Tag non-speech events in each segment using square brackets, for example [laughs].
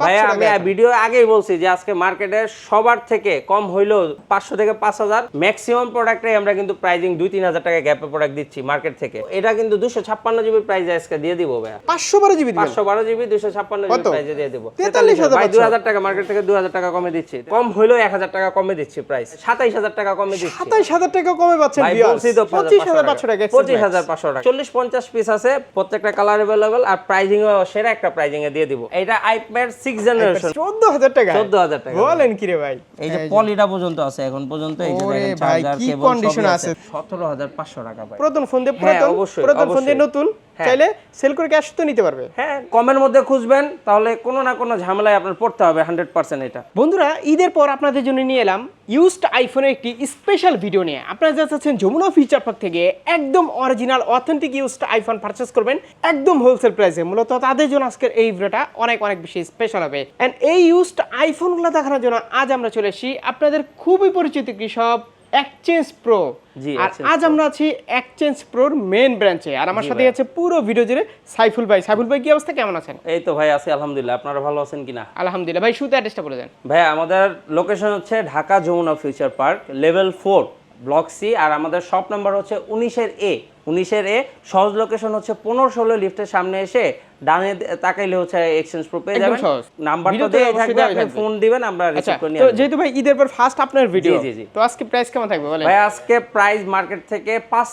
ভাইয়া আমি ভিডিও আগেই বলছি যে আজকে মার্কেটে সবার থেকে কম হইলেও পাঁচশো থেকে পাঁচ হাজার। ম্যাক্সিমাম প্রোডাক্টে আমরা কিন্তু প্রাইজিং দুই তিন হাজার টাকা গ্যাপে প্রোডাক্ট দিচ্ছি মার্কেট থেকে। এটা কিন্তু দুশো ছাপ্পান্ন জিবি প্রাইস আজকে দিয়ে দিব ভাইয়া। পাঁচশো বারো জিবি পাঁচশো বারো জিবি দুশো ছাপ্পান্ন জিবি কত? প্রাইসে দিয়ে দেবো। 43,000 ভাই পাচ্ছ। দুই হাজার টাকা মার্কেট থেকে দুই হাজার টাকা কমে দিচ্ছি। কম হইলেও এক হাজার টাকা কমে দিচ্ছি প্রাইস সাতাইশ হাজার টাকা কমে দিচ্ছি। সাতাইশ হাজার টাকা কমে পাচ্ছেন বলছি তো পঁচিশ হাজার পাঁচশো টাকা পঁচিশ হাজার পাঁচশো টাকা। চল্লিশ পঞ্চাশ পিস আছে প্রত্যেকটা কালার অ্যাভেলেবল আর প্রাইজিং সেরা একটা প্রাইজিং এ দিয়ে দিব। এটা আইপ্যাড সিক্স জেনারেশন চোদ্দ হাজার টাকা 14,000 টাকা। বলেন কি রে ভাই এই যে পলিটা পর্যন্ত আছে এখন পর্যন্ত এই যে দেখেন চার্জার কেবল condition আছে। সতেরো হাজার পাঁচশো টাকা ভাই পুরাতন ফোন দিয়ে হ্যাঁ, পুরাতন পুরাতন ফোন দিয়ে নতুন। চাইলে সেল করে ক্যাশ তো নিতে পারবে। হ্যাঁ কমের মধ্যে খুঁজবেন তাহলে কোনো না কোনো ঝামেলায় আপনার পড়তে হবে হান্ড্রেড পার্সেন্ট এটা। বন্ধুরা ঈদের পর আপনাদের জন্য নিয়ে এলাম ইউজড আইফোনের একটি স্পেশাল ভিডিও নিয়ে। আপনারা যা চাচ্ছেন যমুনা ফিচার পার্ক থেকে একদম original authentic used iPhone purchase করবেন একদম হোলসেল প্রাইসে মূলত তাদের জন্য আজকের এই ভিডিওটা অনেক অনেক বেশি স্পেশাল হবে। অ্যান্ড এই ইউজড আইফোনগুলো দেখানোর জন্য আজ আমরা চলে এসেছি আপনাদের খুবই পরিচিত কৃষক এক্সচেঞ্জ প্রো জি, আর আজ আমরা আছি এক্সচেঞ্জ প্রোর মেন ব্রাঞ্চে আর আমার সাথে আছে পুরো ভিডিও জুড়ে সাইফুল ভাই। সাইফুল ভাই কি অবস্থা? কেমন আছেন? এই তো ভাই আছি আলহামদুলিল্লাহ। আপনারা ভালো আছেন কিনা? আলহামদুলিল্লাহ। ভাই শুধু অ্যাড্রেসটা বলে দেন। ভাই আমাদের লোকেশন হচ্ছে Dhaka Jamuna future park level four block C আর আমাদের শপ নাম্বার হচ্ছে উনিশের এ উনিশের এ সহজ লোকেশন হচ্ছে পনেরো ষোলো লিফটের সামনে এসে ডানে তাকাইলে হচ্ছে এক্সচেঞ্জ প্রো পেয়ে যাবেন। সহজ। নাম্বার তো ভিডিওতে দেওয়াই অবশ্যই থাকবে আপনি ফোন দিবেন আমরা আচ্ছা রিসিভ করে নিয়ে তো যেহেতু ভাই ঈদের পর ফার্স্ট আপনার ভিডিও জি, জি। তো আজকে প্রাইস কেমন থাকবে বলেন? ভাই আজকে প্রাইস মার্কেট থেকে পাঁচ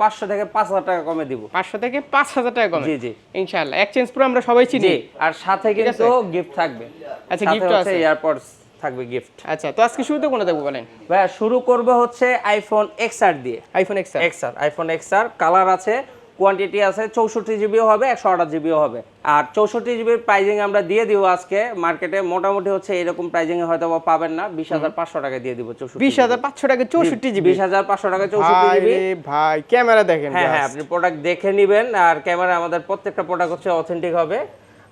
পাঁচশো থেকে পাঁচ হাজার টাকা কমে দিব। পাঁচশো থেকে পাঁচ হাজার টাকা কমে। জি, জি। ইনশাআল্লাহ এক্সচেঞ্জ পুরো আমরা সবাই চিনি। আর সাথে কিন্তু গিফট থাকবে। আচ্ছা, হচ্ছে আছে। এয়ারপডস থাকবে গিফট আচ্ছা তো আজকে শুরুতে কোনটা দেখব বলেন? ভাইয়া শুরু করব হচ্ছে আইফোন এক্সআর দিয়ে। IPhone X XR iPhone XR colour আছে কোয়ান্টিটি আছে চৌষট্টি জিবিও হবে একশো আঠাশ জিবিও হবে। আর চৌষট্টি জিবির প্রাইজিং আমরা দিয়ে দিব আজকে মার্কেটে মোটামুটি হচ্ছে এরকম প্রাইজিং এ হয়তো বা পাবেন না বিশ হাজার পাঁচশো টাকা দিয়ে দিব চৌষট্টি বিশ হাজার পাঁচশো টাকা চৌষট্টি জিবি বিশ হাজার পাঁচশো টাকা চৌষট্টি ভাই জিবি ভাই ক্যামেরা দেখেন হ্যাঁ হ্যাঁ আপনি প্রোডাক্ট দেখে নেবেন আর ক্যামেরা আমাদের প্রত্যেকটা প্রোডাক্ট হচ্ছে অথেন্টিক হবে।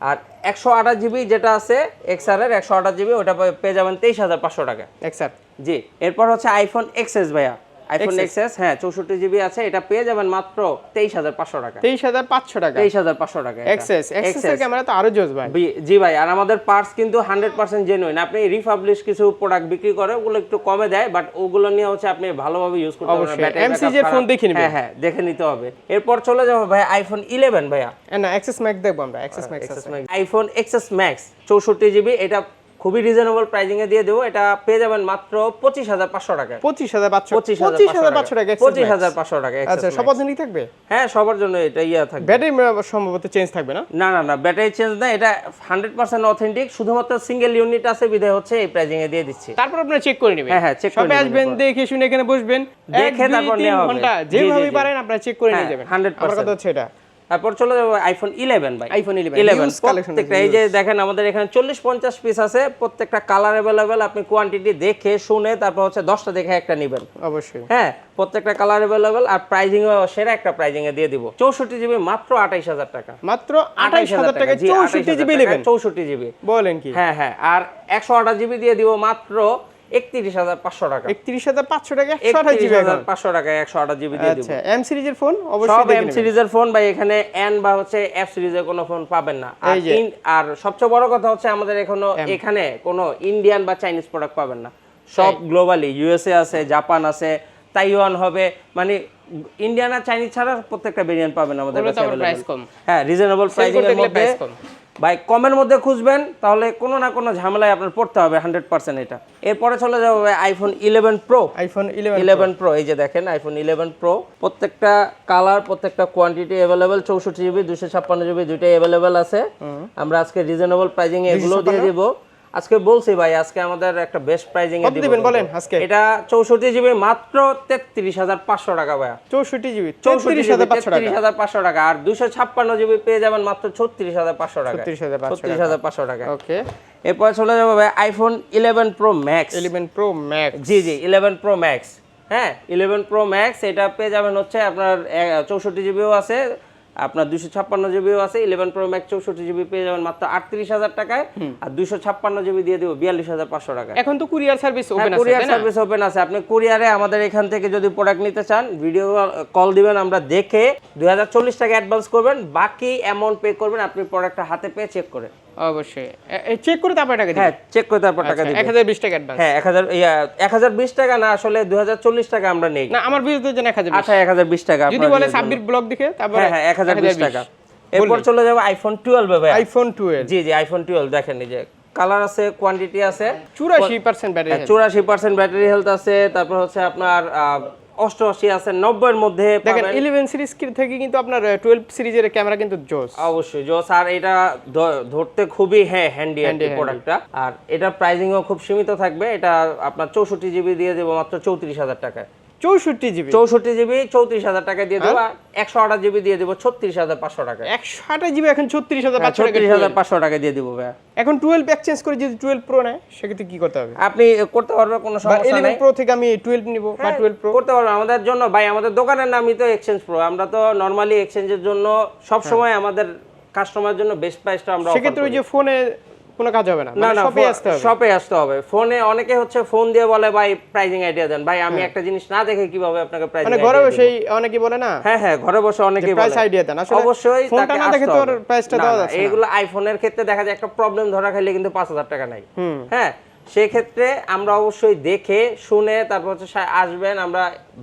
আর একশো আঠাশ জিবি যেটা আছে এক্সআর এর একশো আঠাশ জিবি ওটা পেয়ে যাবেন তেইশ হাজার পাঁচশো টাকা এক্সার জি এরপর হচ্ছে আইফোন এক্সএস ভাইয়া। আইফোন XS এক্সএস হ্যাঁ চৌষট্টি জিবি আছে এটা পেয়ে যাবেন মাত্র তেইশ হাজার পাঁচশো টাকা। তেইশ হাজার পাঁচশো টাকা। তেইশ হাজার পাঁচশো টাকা এটা। এক্সেস এক্সেসের ক্যামেরা তো আরও জোস ভাই। জি ভাই আর আমাদের পার্টস কিন্তু হান্ড্রেড পার্সেন্ট জেনুইন আপনি রিপাবলিশ কিছু প্রোডাক্ট বিক্রি করে ওগুলো একটু কমে দেয় বাট ওগুলো নিয়ে হচ্ছে আপনি ভালোভাবে ইউজ করতে পারবেন। এর ফোন দেখে নিবেন। হ্যাঁ হ্যাঁ দেখে নিতে হবে। এরপর চলে যাব ভাই আইফোন ইলেভেন ভাইয়া। না এক্সেস ম্যাক্স দেখব আমরা XS Max iPhone XS Max চৌষট্টি জিবি এটা খুবই রিজনেবল প্রাইজিং এ দিয়ে দেবো। এটা পেয়ে যাবেন মাত্র পঁচিশ হাজার পাঁচশো টাকা। পঁচিশ হাজার পাঁচশো পঁচিশ হাজার পাঁচশো টাকা। পঁচিশ হাজার পাঁচশো টাকা আচ্ছা XS সব Max। অথেন্টিক থাকবে? হ্যাঁ সবার জন্য এটা ইয়া থাকবে। ব্যাটারি সম্ভবত চেঞ্জ থাকবে না? না না না ব্যাটারি চেঞ্জ না এটা হান্ড্রেড পার্সেন্ট অথেন্টিক শুধুমাত্র সিঙ্গেল ইউনিট আছে বিধায় হচ্ছে এই প্রাইজিং এ দিয়ে দিচ্ছি। তারপর আপনারা চেক করে নেবেন। হ্যাঁ, হ্যাঁ, check করে সবাই আসবেন দেখে শুনে এখানে বসবেন। দেখে তারপর নেওয়া হবে। ঘণ্টা জি, জি, যেভাবে পারেন আপনারা চেক করে নিয়ে হ্যাঁ, যাবেন। 100% আমার কথা হচ্ছে এটা। তারপর চলে যাব আইফোন ইলেভেন ভাই। 11, ইলেভেন প্রত্যেকটা এই যে দেখেন আমাদের এখানে চল্লিশ পঞ্চাশ পিস আছে প্রত্যেকটা কালার অ্যাভেলেবেল আপনি কোয়ান্টিটি দেখে শুনে তারপর হচ্ছে দশটা দেখে একটা নেবেন। অবশ্যই। হ্যাঁ প্রত্যেকটা কালার অ্যাভেলেবেল আর প্রাইজিং সেরা একটা প্রাইজিং এ দিয়ে দিব। চৌষট্টি জিবি মাত্র আঠাইশ হাজার টাকা। মাত্র আঠাইশ হাজার টাকা চৌষট্টি জিবি নেবেন। চৌষট্টি জিবি বলেন কি? হ্যাঁ হ্যাঁ আর একশো আঠাশ জিবি দিয়ে দিব মাত্র একত্রিশ হাজার পাঁচশো টাকা। একত্রিশ হাজার পাঁচশো টাকা একশো আঠাশ জিবি পাঁচশো টাকা একশো আঠাশ জিবি আচ্ছা এম সিরিজের ফোন অবশ্যই দেখে এম সিরিজের ফোন বা এখানে এন বা হচ্ছে এফ সিরিজের কোনো ফোন পাবেন না। আর এই যে। ইন- আর সবচেয়ে বড় কথা হচ্ছে আমাদের এখনও এখানে কোনো ইন্ডিয়ান বা চাইনিজ প্রোডাক্ট পাবেন না। সব গ্লোবালি ইউএসএ আছে জাপান আছে তাইওয়ান হবে মানে ইন্ডিয়ান আর চাইনিজ ছাড়া প্রত্যেকটা ভেরিয়েন্ট পাবেন আমাদের কাছে। হ্যাঁ রিজনেবল প্রাইসিং এর মধ্যে। ভাই কমের মধ্যে খুঁজবেন তাহলে কোনো না কোনো ঝামেলায় আপনার পড়তে হবে হান্ড্রেড পার্সেন্ট এটা। এরপরে চলে যাব iPhone eleven pro iPhone eleven pro এই যে দেখেন আইফোন ইলেভেন প্রো প্রত্যেকটা কালার প্রত্যেকটা কোয়ান্টিটি অ্যাভেলেবেল চৌষট্টি জিবি দুশো ছাপ্পান্ন জিবি দুইটাই অ্যাভেলেবেল আছে। আমরা আজকে রিজনেবল প্রাইজিং এগুলো দিয়ে দিব। আজকে বলছি ভাই আজকে আমাদের একটা বেস্ট প্রাইজিং এ দিবেন বলেন আজকে? এটা চৌষট্টি জিবি মাত্র তেত্রিশ হাজার পাঁচশো টাকা ভাইয়া। চৌষট্টি জিবি চৌষট্টি চৌত্রিশ জিবি হাজার পাঁচশো টাকা। তেত্রিশ হাজার পাঁচশো টাকা আর দুশো ছাপ্পান্ন জিবি পেয়ে যাবেন মাত্র ছত্রিশ হাজার পাঁচশো টাকা। 36,500 ছত্রিশ হাজার পাঁচশো টাকা। ওকে। এরপর চলে যাব ভাই iPhone eleven pro max eleven pro max জি জি ইলেভেন প্রো ম্যাক্স হ্যাঁ ইলেভেন প্রো ম্যাক্স এটা পেয়ে যাবেন হচ্ছে আপনার চৌষট্টি জিবিও আছে। আপনার দুশো ছাপ্পান্ন জিবিও আছে ইলেভেন প্রো ম্যাক্স চৌষট্টি জিবি পেয়ে যাবেন মাত্র আটত্রিশ হাজার টাকায় আর দুশো ছাপ্পান্ন জিবি দিয়ে দেবো বিয়াল্লিশ হাজার পাঁচশো টাকা এখন তো courier service courier service open আছে। আপনি কুরিয়ারে আমাদের এখান থেকে যদি প্রোডাক্ট নিতে চান ভিডিও কল দিবেন আমরা দেখে দুই হাজার চল্লিশ টাকা অ্যাডভান্স করবেন। বাকি অ্যামাউন্ট পে করবেন আপনি প্রোডাক্টটা হাতে পেয়ে চেক করে। অবশ্যই। চেক করে তারপর টাকা হ্যাঁ চেক করে তারপর টাকা আচ্ছা, দিবেন এক হাজার বিশ টাকা অ্যাডভান্স হ্যাঁ এক হাজার ইয়া এক হাজার বিশ টাকা না আসলে দুই হাজার চল্লিশ টাকা আমরা নেই। না আমার বিরুদ্ধে যেন এক হাজার আচ্ছা এক হাজার বিশ টাকা যদি বলে সাব্বির ব্লগ দেখে তারপর হ্যাঁ হ্যাঁ এক হাজার বিশ টাকা। এরপর চলে যাব আইফোন ভাই আইফোন টুয়েলভ জি জি আইফোন টুয়েলভ দেখেন এই যে কালার আছে কোয়ান্টিটি আছে। চুরাশি পার্সেন্ট ব্যাটারি চুরাশি পার্সেন্ট ব্যাটারি হেলথ আছে তারপর হচ্ছে আপনার অষ্টআশি আছে নব্বইয়ের মধ্যে দেখেন ইলেভেন সিরিজ থেকে কিন্তু আপনার টুয়েলভ সিরিজের ক্যামেরা কিন্তু জোস অবশ্যই জোস আর এটা ধরতে খুবই হ্যাঁ হ্যান্ডি হ্যান্ডি। প্রোডাক্টটা আর এটা প্রাইজিংও খুব সীমিত থাকবে। এটা আপনার চৌষট্টি জিবি দিয়ে দেবো মাত্র চৌত্রিশ হাজার টাকায়। চৌষট্টি জিবি। চৌষট্টি জিবি চৌত্রিশ হাজার টাকা দিয়ে দেবো। হ্যাঁ? একশো আঠাশ জিবি দিয়ে দেবো ছত্রিশ হাজার পাঁচশো টাকায় একশো আঠাশ জিবি এখন ছত্রিশ হাজার পাঁচশো টাকা ছত্রিশ হাজার পাঁচশো টাকা দিয়ে দেবো ভাইয়া। এখন টুয়েলভ এক্সচেঞ্জ করে যদি টুয়েলভ প্রো নেয় সেক্ষেত্রে কি করতে হবে? আপনি করতে পারবেন কোনো সমস্যা নেই। প্রো থেকে আমি টুয়েলভ নিব বা হ্যাঁ, টুয়েলভ প্রো করতে পারবেন। আমাদের জন্য ভাই আমাদের দোকানের নামই তো এক্সচেঞ্জ প্রো আমরা তো নর্মালি এক্সচেঞ্জের জন্য সবসময় আমাদের কাস্টমারের জন্য বেস্ট প্রাইসটা আমরা সেক্ষেত্রে ওই যে ফোনে কোনো কাজ হবে না। না মানে না শপে আসতে হবে। শপে আসতে হবে। ফোনে অনেকে হচ্ছে ফোন দিয়ে বলে ভাই প্রাইজিং আইডিয়া দেন। ভাই আমি একটা জিনিস না দেখে কীভাবে আপনাকে প্রাইজিং হ্যাঁ। মানে ঘরে বসেই অনেকে বলে না? হ্যাঁ হ্যাঁ ঘরে বসে অনেকেই প্রাইস আইডিয়া দেন। আসলে অবশ্যই ফোনটা না দেখে আসতে তো প্রাইসটা দেওয়া যাচ্ছে এগুলো এইগুলো আইফোনের ক্ষেত্রে দেখা যায় একটা প্রবলেম ধরা খাইলে কিন্তু পাঁচ হাজার টাকা নাই। হ্যাঁ সেই ক্ষেত্রে আমরা অবশ্যই দেখে শুনে তারপর হচ্ছে আসবেন আমরা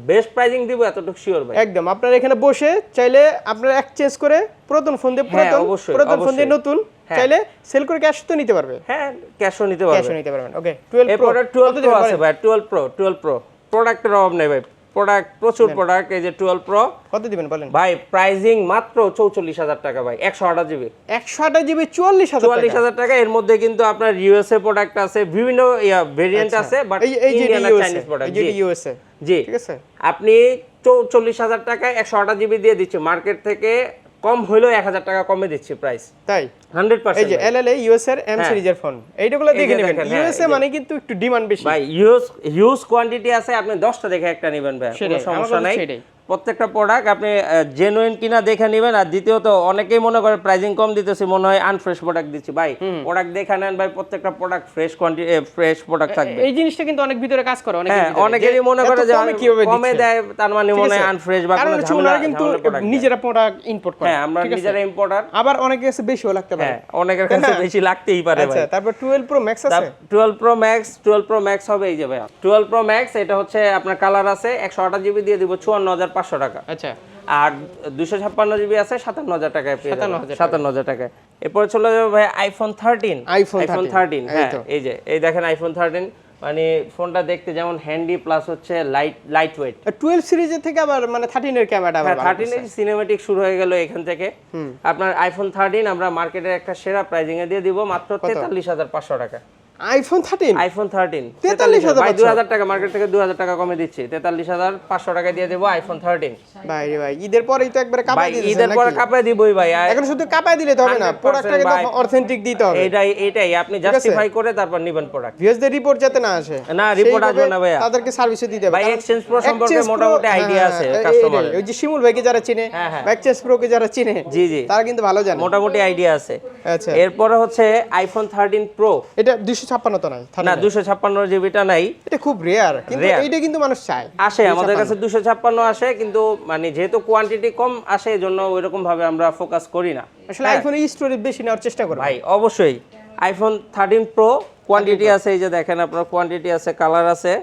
বেস্ট প্রাইজিং দিব এতটুকু শিওর ভাই। একদম আপনারা এখানে বসে চাইলে আপনারা এক্সচেঞ্জ করে প্রথম ফোন দিয়ে প্রথম পুরাতন অবশ্যই, পুরাতন ফোন দিয়ে নতুন হ্যাঁ। চাইলে সেল করে ক্যাশ তো নিতে পারবে। হ্যাঁ ক্যাশও নিতে ক্যাশও পারবেন নিতে পারবেন ওকে 12 প্রো এরপরে টুয়েলভ প্রো আছে ভাই টুয়েলভ প্রো টুয়েলভ প্রো প্রোডাক্টের অভাব নেই ভাই। প্রোডাক্ট প্রচুর প্রোডাক্ট এই যে টুয়েলভ প্রো কত দিবেন বলেন? ভাই প্রাইজিং মাত্র চৌচল্লিশ হাজার টাকা ভাই একশো আঠাশ জিবি একশো আঠাশ জিবি চুয়াল্লিশ চুয়াল্লিশ হাজার টাকা এর মধ্যে কিন্তু আপনার ইউএসএ প্রোডাক্ট আছে বিভিন্ন ভেরিয়েন্ট আছে বাট আচ্ছা। এই যে ইন্ডিয়ান চাইনিজ প্রোডাক্ট ইউএসএ জি। ঠিক আছে? আপনি চৌচল্লিশ হাজার টাকায় একশো আঠাশ জিবি দিয়ে দিচ্ছে। মার্কেট থেকে কম হইলেও এক হাজার টাকা কমে দিচ্ছি প্রাইস তাই? হান্ড্রেড এই পার্সেন্ট যে এলএলএ ইউএস এর এম। সিরিজের ফোন এইটাগুলো এই দেখে নেবেন। হ্যাঁ, ইউএসএ মানে কিন্তু একটু ডিমান্ড বেশি। ভাই ইউজ হিউজ কোয়ান্টিটি আছে আপনি দশটা দেখে একটা নেবেন ভাই কোনো সমস্যা নাই। প্রত্যেকটা প্রোডাক্ট আপনি জেনুইন কিনা দেখে নেবেন আর দ্বিতীয়ত অনেকেই মনে করে প্রাইজিং কম দিতেছি মনে হয় আনফ্রেশ প্রোডাক্ট দিচ্ছি। ভাই প্রোডাক্ট দেখে নেন ভাই প্রত্যেকটা product fresh quantity fresh product থাকবে। এই জিনিসটা কিন্তু অনেক ভিতরে কাজ করে অনেক হ্যাঁ অনেকেরই মনে করে যে আমি কমে দেয় তার মানে মনে হয় আনফ্রেশ বা কোনো হচ্ছে ঝামেলা কিন্তু। নিজেরা প্রোডাক্ট ইম্পোর্ট করে। হ্যাঁ আমরা নিজেরা ইম্পোর্টার আবার অনেকের কাছে বেশিও লাগতে পারে। হ্যাঁ অনেকের কাছে বেশি লাগতেই পারে আচ্ছা ভাই। তারপর 12 প্রো ম্যাক্স আছে? Twelve pro max twelve pro max হবে এই যে ভাই টুয়েলভ প্রো ম্যাক্স এটা হচ্ছে আপনার কালার আছে একশো আঠাশ জিবি দিয়ে দিব চুয়ান্ন হাজার পাঁচশো টাকা। আচ্ছা। আর দুশো ছাপ্পান্ন জিবি আছে সাতান্ন হাজার টাকায় পেয়ে যাবেন। সাতান্ন হাজার টাকায়। এরপরে চলে যাবে ভাই আইফোন থার্টিন আইফোন থার্টিন এই হ্যাঁ এই যে এই দেখেন আইফোন থার্টিন মানে ফোনটা দেখতে যেমন হ্যান্ডি প্লাস হচ্ছে লাইট লাইট ওয়েট 12 সিরিজের থেকে আবার মানে 13 এর ক্যামেরাটা আবার হ্যাঁ ভালো থার্টিন সিনেমেটিক শুরু হয়ে গেল এখান থেকে। আপনার আইফোন থার্টিন আমরা মার্কেটের একটা সেরা প্রাইজিং এ দিয়ে দিব মাত্র তেতাল্লিশ হাজার পাঁচশো টাকা। আইফোন 13 আইফোন থার্টিন 43,500 ভাই দুই হাজার টাকা মার্কেট থেকে দুই হাজার টাকা কমে দিচ্ছি। তেতাল্লিশ হাজার পাঁচশো টাকা দিয়ে দেবো আইফোন থার্টিন ভাই রে ভাই ঈদের পরেই তো একবারে ভাই ঈদের পরে দিবই ভাই এখন শুধু দিলে তো হবে না প্রোডাক্টটাকে তো অথেন্টিক দিতে হবে। এটাই এটাই আপনি জাস্টিফাই করে তারপর নিবেন প্রোডাক্ট ভিউয়ারদের রিপোর্ট যাতে না আসে না, report আসবে না ভাইয়া। তাদেরকে সার্ভিসও দিতে হবে। ভাই, Exchange Pro সম্পর্কে মোটামুটি হ্যাঁ, idea আছে হ্যাঁ, ওই যে শিমুল ভাইকে যারা চিনে হ্যাঁ, হ্যাঁ। এক্সচেঞ্জ প্রোকে যারা চিনে জি, জি। তারা কিন্তু ভালো জানে। মোটামুটি আইডিয়া আছে। আচ্ছা। এরপরে হচ্ছে আইফোন থার্টিন প্রো এটা 256 তো নাই না দুশো ছাপ্পান্ন জিবিটা নাই। এটা খুব রেয়ার কিন্তু এইটা কিন্তু মানুষ চায় আসে আমাদের কাছে দুশো ছাপ্পান্ন। আসে কিন্তু মানে যেহেতু কোয়ান্টিটি কম আসে এই জন্য ওইরকম ভাবে আমরা ফোকাস করি না। আসলে আইফোনে স্টোরেজ বেশি নেওয়ার চেষ্টা ভাই অবশ্যই। আইফোন থার্টিন প্রো কোয়ান্টিটি আছে এই যে দেখেন আপনার কোয়ান্টিটি আছে কালার আছে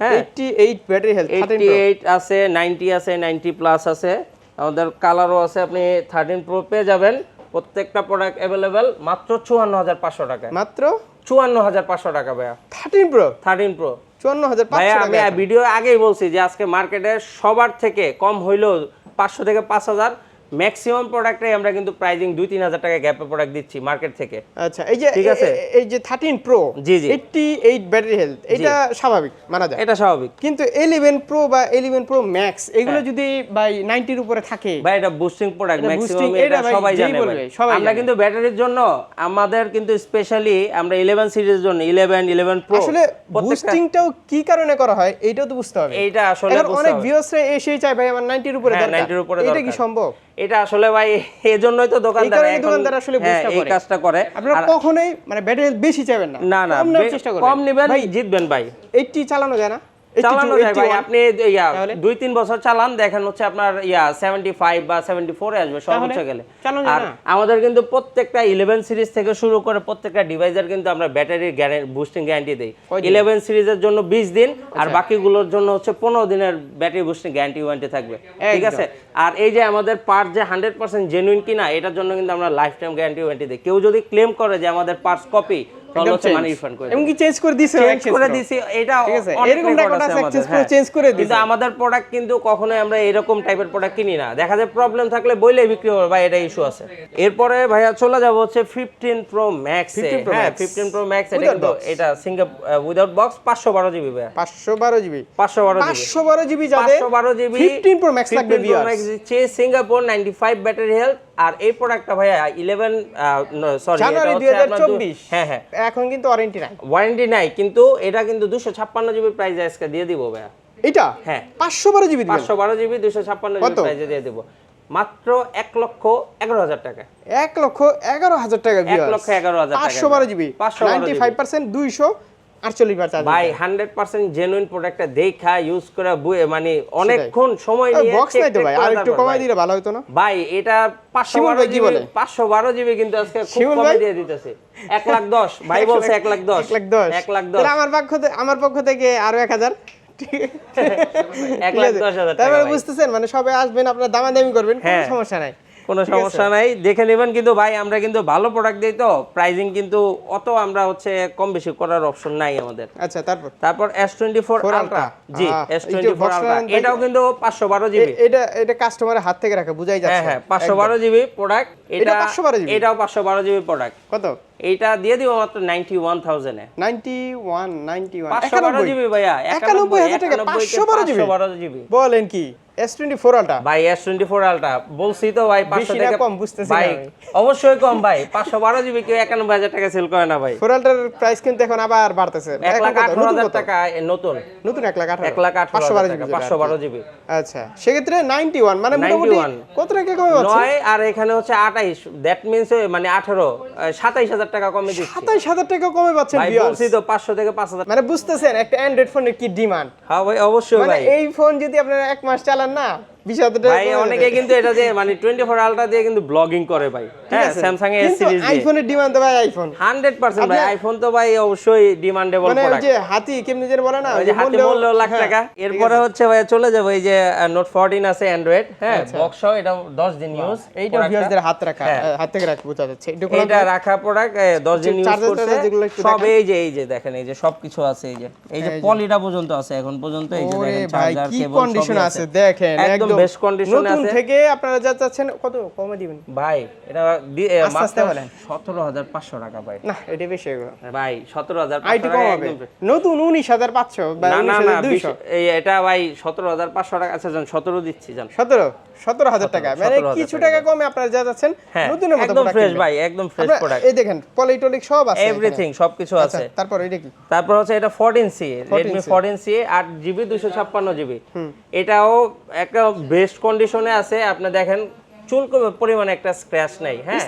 হ্যাঁ। 88 ব্যাটারি হেলথ 13 এইটটি এইট আছে নাইনটি আছে নাইনটি প্লাস আছে। আমাদের কালারও আছে আপনি থার্টিন প্রো পেয়ে যাবেন। প্রত্যেকটা প্রোডাক্ট অ্যাভেলেবেল মাত্র চুয়ান্ন হাজার পাঁচশো টাকায়। মাত্র চুয়ান্ন হাজার পাঁচশো টাকা ভাইয়া। 13 প্রো থার্টিন প্রো 54500 ভাইয়া টাকা আমি ভিডিও আগেই বলছি যে আজকে মার্কেটে সবার থেকে কম হইলেও পাঁচশো থেকে পাঁচ হাজার ম্যাক্সিমাম প্রোডাক্টে আমরা কিন্তু প্রাইজিং দুই তিন হাজার টাকা গ্যাপে প্রোডাক্ট দিচ্ছি মার্কেট থেকে। আচ্ছা এই যে ঠিক আছে? এই যে 13 প্রো জি, জি। 88 ব্যাটারি হেলথ এটা স্বাভাবিক মানা যায়। এটা স্বাভাবিক। কিন্তু 11 প্রো বা 11 প্রো ম্যাক্স হ্যাঁ। এগুলো যদি ভাই 90 এর উপরে থাকে ভাই এটা বুস্টিং প্রোডাক্ট ম্যাক্সিমাম এটা এটা সবাই জানে সবাই আমরা কিন্তু ব্যাটারির জন্য আমাদের কিন্তু স্পেশালি আমরা 11 সিরিজের জন্য 11 11 প্রো আসলে বুস্টিংটাও কি কারণে করা হয় এইটাও তো বুঝতে হবে। এইটা আসলে অনেক। ভিউয়ার্সরা এসেই চায় ভাই আমার 90 এর উপরে হ্যাঁ, দরকার। 90 উপরে এটা কি সম্ভব? এটা আসলে ভাই এজন্যই তো দোকানদার এই দোকানদার আসলে বুঝতে পারে। এই কাজটা করে। আপনারা কখনোই মানে ব্যাটারি বেশি চাইবেন না। না না কম নেবেন ভাই জিতবেন ভাই। 80 চালানো যায় না। চালানো যায় ভাই আপনি ইয়া দুই তিন বছর চালান দেখেন হচ্ছে আপনার ইয়া সেভেন্টি ফাইভ বা সেভেন্টি ফোরে আসবে সর্বোচ্চ গেলে। আর আমাদের কিন্তু প্রত্যেকটা ইলেভেন সিরিজ থেকে শুরু করে প্রত্যেকটা ডিভাইসের কিন্তু আমরা ব্যাটারির বুস্টিং গ্যারান্টি দিই। কয় আচ্ছা। ইলেভেন সিরিজের জন্য বিশ দিন আর বাকিগুলোর জন্য হচ্ছে পনেরো দিনের ব্যাটারি বুস্টিং গ্যারান্টি ওয়ারেন্টি থাকবে। ঠিক আছে? আর এই যে আমাদের পার্ট যে হান্ড্রেড পার্সেন্ট জেনুইন কিনা এটার জন্য কিন্তু আমরা লাইফ টাইম গ্যারান্টি ওয়ারেন্টি দিই। কেউ যদি ক্লেম করে যে আমাদের পার্টস কপি তাহলে হচ্ছে মানি রিফান্ড করে এমনকি চেঞ্জ করে দিছে চেঞ্জ করে দিছি এটা ঠিক আছে, অনেক এরকম record record আছে আছে, আমাদের, exchange করে হ্যাঁ। কিন্তু আমাদের প্রোডাক্ট কিন্তু কখনোই আমরা এরকম টাইপের প্রোডাক্ট কিনি না। দেখা যায় প্রবলেম থাকলে বইলে বিক্রি হবে ভাই এটা ইস্যু আছে। এরপরে ভাইয়া চলে যাব হচ্ছে 15 প্রো ম্যাক্স হ্যাঁ Max। 15 প্রো ম্যাক্স এটা Without কিন্তু এটা সিঙ্গেল উইদাউট বক্স 512 জিবি পাঁচশো বারো জিবি 512 জিবি পাঁচশো বারো জিবি যাদের 512 জিবি ফিফটিন প্রো ম্যাক্স লাগবে 15 সিঙ্গাপুর 95 ব্যাটারি হেলথ আর এই প্রোডাক্টটা ভাইয়া 11 সরি জানুয়ারি দুই হাজার চব্বিশ। হ্যাঁ হ্যাঁ। এখন কিন্তু ওয়ারেন্টি নাই। ওয়ারেন্টি নাই কিন্তু এটা কিন্তু দুশো ছাপ্পান্ন জিবি প্রাইস আজকে দিয়ে দিব ভাইয়া। এটা? হ্যাঁ। পাঁচশো বারো জিবি পাঁচশো বারো জিবি দুশো ছাপ্পান্ন জিবি? প্রাইসে দিয়ে দিব। মাত্র এক লক্ষ এগারো হাজার টাকা। এক লক্ষ এগারো হাজার টাকা এক লক্ষ এগারো হাজার পাঁচশো বারো জিবি পাঁচশো বারো নাইনটি ফাইভ পার্সেন্ট দুইশো আটচল্লিশ বার চার্জ ভাই হান্ড্রেড পার্সেন্ট জেনুইন প্রোডাক্টটা দেখা ইউজ করে বুয়ে মানে অনেকক্ষণ সময় নিয়ে বক্স নাই তো ভাই? আর একটু কমাই দিলে ভালো হতো না? ভাই এটা পাঁচশো শিমুল বারো ভাই কি জিবি জিবি কিন্তু আজকে খুব কমে দিয়ে দিতেছে। লাখ দশ ভাই বলছে এক লাখ লাখ লাখ তাহলে আমার পক্ষ থেকে আমার পক্ষ থেকে আরও এক হাজার। ঠিক [laughs] এক লাখ দশ হাজার তারপরে বুঝতেছেন মানে সবাই আসবেন আপনার দামাদামি করবেন কোনো হ্যাঁ। সমস্যা নাই। কোনো সমস্যা নাই। দেখে নেবেন কিন্তু ভাই আমরা কিন্তু ভালো প্রোডাক্ট দিই তো। প্রাইজিং কিন্তু অত আমরা হচ্ছে কম বেশি করার অপশন নাই আমাদের। আচ্ছা তারপর? তারপর S twenty four ultra Ultra। জি আহ, এস এই যে টোয়েন্টি ফোর box আলট্রা এটাও কিন্তু পাঁচশো বারো জিবি এ- এটা এটা কাস্টমারের হাত থেকে রাখা বুঝাই হ্যাঁ যাচ্ছে। হ্যাঁ পাঁচশো বারো জিবি প্রোডাক্ট এটা 512 GB? এটাও পাঁচশো বারো জিবি প্রোডাক্ট কত? এইটা দিয়ে দিব মাত্র নাইনটি ওয়ান থাউজেন্ডে নাইনটি ওয়ান নাইনটি ওয়ান পাঁচশো বারো জিবি ভাইয়া একানব্বই হাজার টাকা পাঁচশো বারো জিবি বারো জিবি বলেন কি? এস টোয়েন্টি ফোর আলটা ভাই এস টোয়েন্টি ফোর আলট্রা বলছি তো ভাই পাঁচশো বেশি না টাকা কম বুঝতেছি ভাই অবশ্যই কম ভাই পাঁচশো বারো জিবি কেউ একানব্বই হাজার টাকা সেল করে না ভাই। ফোর আলটার প্রাইস কিন্তু এখন আবার বাড়তেছে। লাখ? টাকা নতুন। নতুন এক লাখ আঠারো। এক লাখ আঠারো পাঁচশো হাজার বারো টাকা জিবি পাঁচশো বারো জিবি আচ্ছা সেক্ষেত্রে নাইনটি ওয়ান মানে মোটামুটি কত টাকা কমে যাচ্ছে? আর এখানে হচ্ছে আঠাইশ। দ্যাট মিনস মানে আঠারো সাতাইশ হাজার টাকা কমে দিচ্ছি। টাকা কমে পাচ্ছেন ভাই বলছি তো পাঁচশো থেকে পাঁচ হাজার মানে বুঝতেছেন একটা অ্যান্ড্রয়েড ফোনের কি ডিমান্ড হ্যাঁ ভাই অবশ্যই মানে এই ফোন যদি আপনারা এক মাস চালান না বিশ হাজার টাকা ভাই অনেকে কিন্তু এটা দিয়ে মানে টোয়েন্টি ফোর আলট্রা দিয়ে কিন্তু ব্লগিং করে ভাই। হ্যাঁ স্যামসাং এর সিরিজ আইফোনের ডিমান্ড তো ভাই আইফোন হান্ড্রেড পার্সেন্ট ভাই আইফোন তো ভাই অবশ্যই ডিমান্ডেবল মানে ওই যে হাতি কেমনি যেন বলে না ওই যে হাতে মূল্য- মূল্য লাখ হ্যাঁ, টাকা। এরপরে হচ্ছে ভাই চলে যাব এই যে নোট ফোরটিন আছে অ্যান্ড্রয়েড হ্যাঁ আচ্ছা। বক্স এটা দশ দিন ইউজ এইটা ভিউয়ারদের হাত রাখা হ্যাঁ। হাত থেকে রাখা বোঝা যাচ্ছে। এটা রাখা প্রোডাক্ট দশ দিন ইউজ করছে। সব এই যে এই যে দেখেন এই যে সবকিছু আছে এই যে। এই যে পলিটা পর্যন্ত আছে এখন পর্যন্ত এই যে দেখেন চার্জার কি কেবল কন্ডিশন আছে দেখেন একদম বেস্ট কন্ডিশনে নতুন আছে। থেকে আপনারা যা চাচ্ছেন কত কমে দিবেন? ভাই এটা আস্তে বলেন। সতেরো হাজার পাঁচশো টাকা ভাই। না এটা বেশি ভাই সতেরো হাজার আইটি কম হবে। নতুন উনিশ হাজার পাঁচশো বা না উনিশ না না হাজার দুইশো। বিশ- এই এটা ভাই সতেরো হাজার পাঁচশো টাকা। আচ্ছা যান সতেরো দিচ্ছি যান সতেরো সতেরো হাজার টাকা। মানে কিছু টাকা টাকা। কমে আপনারা যা যাচ্ছেন হ্যাঁ নতুনের মতো একদম ফ্রেশ ভাই একদম ফ্রেশ প্রোডাক্ট এই দেখেন পলিটলিক সব আছে এভরিথিং সবকিছু আচ্ছা আছে। তারপর এটা কি? তারপর হচ্ছে এটা fourteen C Redmi 14C fourteen C আট জিবি দুশো ছাপ্পান্ন জিবি এটাও একটা বেস্ট কন্ডিশনে আছে আপনি দেখেন চুল পরিমাণে একটা স্ক্র্যাচ নেই হ্যাঁ?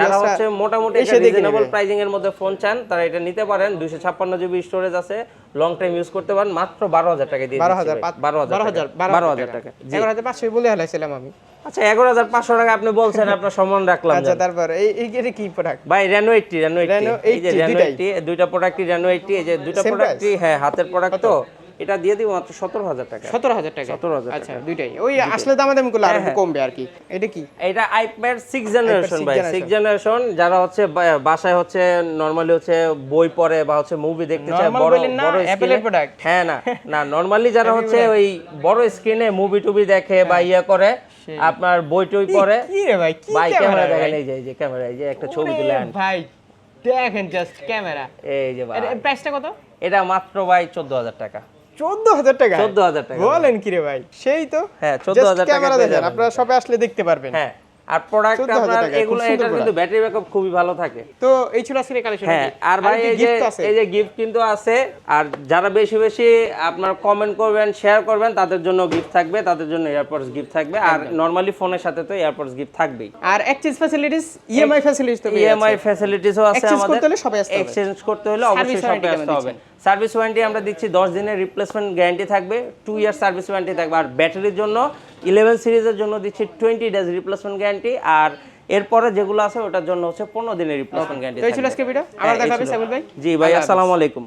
যারা হচ্ছে মোটামুটি দেখে রিজনেবল প্রাইজিং এর মধ্যে ফোন চান তারা এটা নিতে পারেন। দুশো ছাপ্পান্ন জিবি স্টোরেজ আছে লং টাইম ইউজ করতে পারেন মাত্র বারো হাজার টাকা দিয়ে বারো দিচ্ছি হাজার ভাই। পাঁচ- বারো হাজার বারো হাজার টাকা। বারো হাজার টাকা। জি। এগারো হাজার পাঁচশো বলে হালাইছিলাম আমি। আচ্ছা এগারো হাজার পাঁচশো টাকা আপনি বলছেন আপনার সম্মান রাখলাম আচ্ছা তারপর এই এই কি প্রোডাক্ট ভাই রেনো এইটটি Reno এই যে 80 দুইটাই? এইটটি দুইটা প্রোডাক্টই রেনো এইটটি এই যে দুইটা প্রোডাক্টই হ্যাঁ হাতের প্রোডাক্ট তো। এটা দিয়ে দিব মাত্র সতেরো হাজার টাকা। সতেরো হাজার টাকা? 17,000 আচ্ছা দুইটাই। ওই আসলে দামাদামি করলে আরও কমবে আর কি। এটা কি? এটা আইপ্যাড সিক্স জেনারেশন ভাই। সিক্স জেনারেশন যারা হচ্ছে বাসায় হচ্ছে নর্মালি হচ্ছে বই পড়ে বা হচ্ছে মুভি দেখতে চায় বড় বড় এর স্ক্রিনে হ্যাঁ না না নর্মালি যারা হচ্ছে ওই বড় স্ক্রিনে মুভি টুবি দেখে বা ইয়ে করে আপনার বই টই পড়ে। কি রে ভাই কি ভাই ক্যামেরা দেখেন এই যে এই যে ক্যামেরা এই যে একটা ছবি তুলেন। ভাই দেখেন জাস্ট ক্যামেরা এই যে ভাই। প্রাইসটা কত? এটা মাত্র ভাই চোদ্দ হাজার টাকা চোদ্দ হাজার টাকা। বলেন কি ভাই সেই তো? হ্যাঁ, 14,000 টাকা ক্যামেরা দেখেন আপনারা সবে আসলে দেখতে পারবেন। হ্যাঁ আর প্রোডাক্ট আপনার এগুলো সুন্দর কিন্তু ব্যাটারি ব্যাকআপ খুবই ভালো থাকে। তো এই ছিল আজকের কালেকশন হ্যাঁ আর ভাই এই যে এই যে গিফট কিন্তু আছে আর যারা বেশি বেশি আপনার কমেন্ট করবেন শেয়ার করবেন তাদের জন্য গিফট থাকবে তাদের জন্য এয়ারপডস গিফট থাকবে আর নরমালি ফোনের সাথে তো এয়ারপডস গিফট থাকবেই। আর এক্সচেঞ্জ ফ্যাসিলিটিস ইএমআই ফ্যাসিলিটিস তো ইএমআই। ফ্যাসিলিটিসও আছে আমাদের। করতে হলে সবাই আসতে হবে। এক্সচেঞ্জ করতে হলে অবশ্যই সবাই আসতে হবে। সার্ভিস ওয়ারেন্টি আমরা দিচ্ছি দশ দিনের রিপ্লেসমেন্ট গ্যারান্টি থাকবে টু ইয়ার সার্ভিস ওয়ারেন্টি থাকবে। আর ব্যাটারির জন্য ইলেভেন সিরিজের জন্য দিচ্ছি টোয়েন্টি ডেজ রিপ্লেসমেন্ট গ্যারান্টি আর এরপরে যেগুলো আছে ওটার জন্য হচ্ছে পনেরো দিনের রিপ্লেসমেন্ট গ্যারান্টি আবার দেখা হবে ভাই। জি ভাই আসসালামু আলাইকুম।